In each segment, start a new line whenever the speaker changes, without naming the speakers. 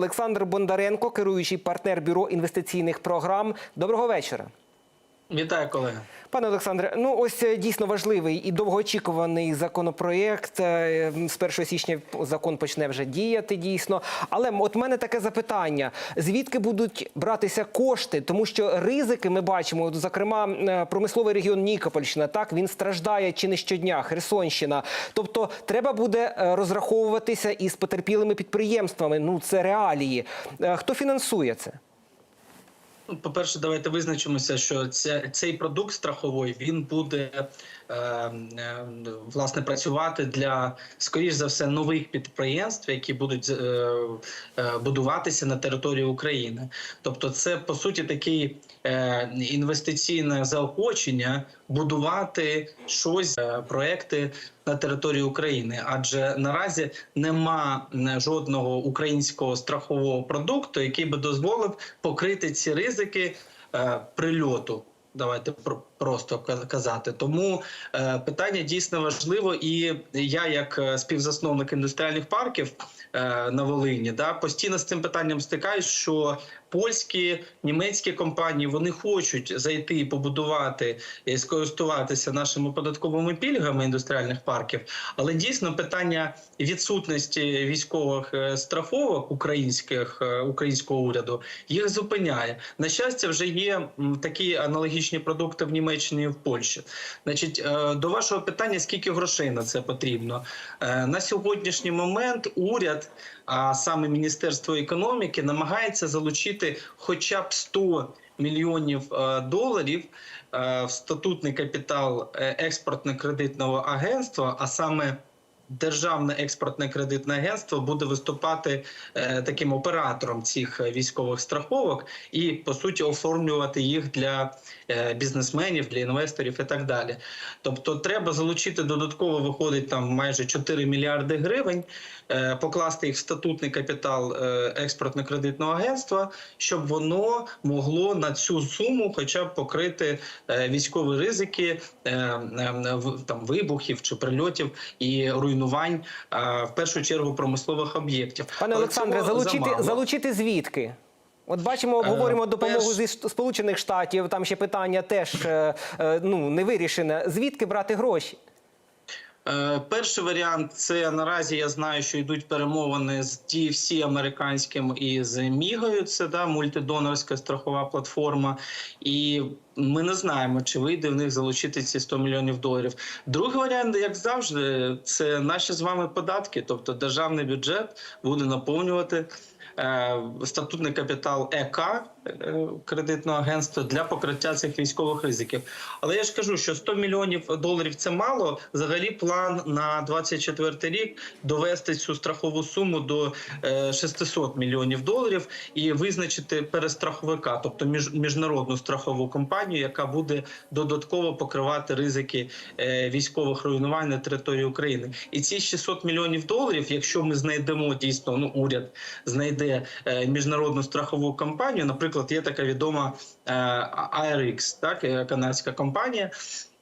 Олександр Бондаренко, керуючий партнер бюро інвестиційних програм. Доброго вечора.
Вітаю, колеги.
Пане Олександре, ну ось е, дійсно важливий і довгоочікуваний законопроєкт. Е, З 1 січня закон почне вже діяти дійсно. Але от мене таке запитання: звідки будуть братися кошти? Тому що ризики ми бачимо, зокрема, е, промисловий регіон Нікопольщина, так він страждає чи не щодня, Херсонщина. Тобто, треба буде розраховуватися із потерпілими підприємствами. Ну це реалії. Хто фінансує це?
Ну, По-перше, давайте визначимося, що ця, цей продукт страховий він буде е, е, власне працювати для скоріш за все нових підприємств, які будуть е, е, будуватися на території України. Тобто, це по суті такий е, інвестиційне заохочення будувати щось е, проекти на території України, адже наразі нема жодного українського страхового продукту, який би дозволив покрити ці ризики е, прильоту. Давайте про- просто казати. Тому е, питання дійсно важливо, і я, як е, співзасновник індустріальних парків е, на Волині, да постійно з цим питанням стикаюсь, що польські німецькі компанії вони хочуть зайти і побудувати і скористуватися нашими податковими пільгами індустріальних парків, але дійсно питання відсутності військових е, страховок українських е, українського уряду їх зупиняє. На щастя, вже є такі аналогічні продукти в Німеччині і в Польщі. Значить, е, до вашого питання, скільки грошей на це потрібно Е, на сьогоднішній момент уряд, а саме Міністерство економіки, намагається залучити хоча б 100 мільйонів е, доларів в статутний капітал експортно-кредитного агентства, а саме Державне експортне кредитне агентство буде виступати е, таким оператором цих е, військових страховок і по суті оформлювати їх для е, бізнесменів, для інвесторів і так далі. Тобто, треба залучити додатково виходить там майже 4 мільярди гривень, покласти їх в статутний капітал експортно-кредитного агентства, щоб воно могло на цю суму, хоча б покрити військові ризики там вибухів чи прильотів і руйнувань е, в першу чергу промислових об'єктів.
Пане Олександре, залучити,
замало.
залучити звідки? От бачимо, обговорюємо
Е,
допомогу зі Сполучених Штатів. Там ще питання теж е, ну не вирішене. Звідки брати гроші?
Е, Перший варіант це наразі я знаю, що йдуть перемовини з TFC американським і з Мігою. Це да мультидонорська страхова платформа, і ми не знаємо, чи вийде в них залучити ці 100 мільйонів доларів. Другий варіант, як завжди, це наші з вами податки, тобто державний бюджет буде наповнювати. е, Статутний капітал ЕК кредитного агентства для покриття цих військових ризиків. Але я ж кажу, що 100 мільйонів доларів це мало. Взагалі, план на 24 рік довести цю страхову суму до е, 600 мільйонів доларів і визначити перестраховика, тобто між, міжнародну страхову компанію, яка буде додатково покривати ризики е, військових руйнувань на території України. І ці 600 мільйонів доларів, якщо ми знайдемо дійсно, ну уряд знайде е, міжнародну страхову компанію, наприклад, є така відома е, ARX, так е, канадська компанія.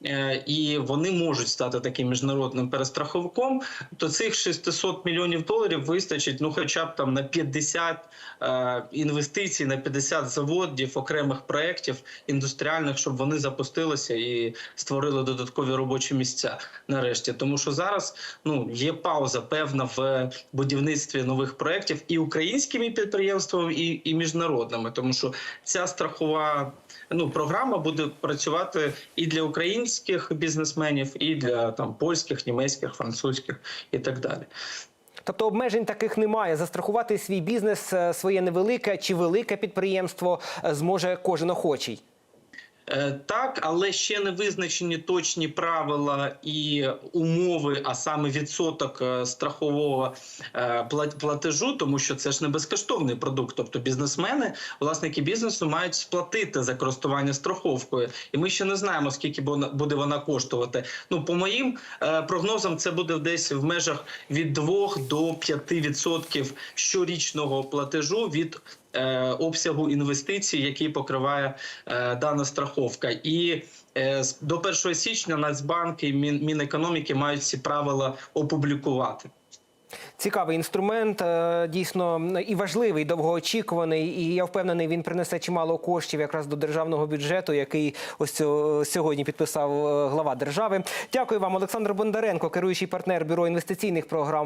Е, І вони можуть стати таким міжнародним перестраховиком, то цих 600 мільйонів доларів вистачить ну, хоча б там на 50 е, інвестицій, на 50 заводів, окремих проєктів індустріальних, щоб вони запустилися і створили додаткові робочі місця нарешті. Тому що зараз ну є пауза певна в будівництві нових проєктів і українськими підприємствами, і, і міжнародними, тому що ця страхова ну програма буде працювати і для українських бізнесменів, і для там польських, німецьких, французьких і так далі.
Тобто обмежень таких немає. Застрахувати свій бізнес, е, своє невелике чи велике підприємство е, зможе кожен охочий.
Е, Так, але ще не визначені точні правила і умови, а саме відсоток е, страхового е, платежу, тому що це ж не безкоштовний продукт. Тобто бізнесмени, власники бізнесу мають сплатити за користування страховкою, і ми ще не знаємо, скільки буде вона коштувати. Ну, по моїм прогнозам, це буде десь в межах від 2 до 5 відсотків щорічного платежу від обсягу інвестицій, який покриває е, дана страховка. І е, до 1 січня Нацбанк і Мінекономіки мають ці правила опублікувати.
цікавий інструмент, е, дійсно і важливий, довгоочікуваний. І я впевнений, він принесе чимало коштів якраз до державного бюджету, який ось сьогодні підписав е, глава держави. Дякую вам, Олександр Бондаренко, керуючий партнер бюро інвестиційних програм.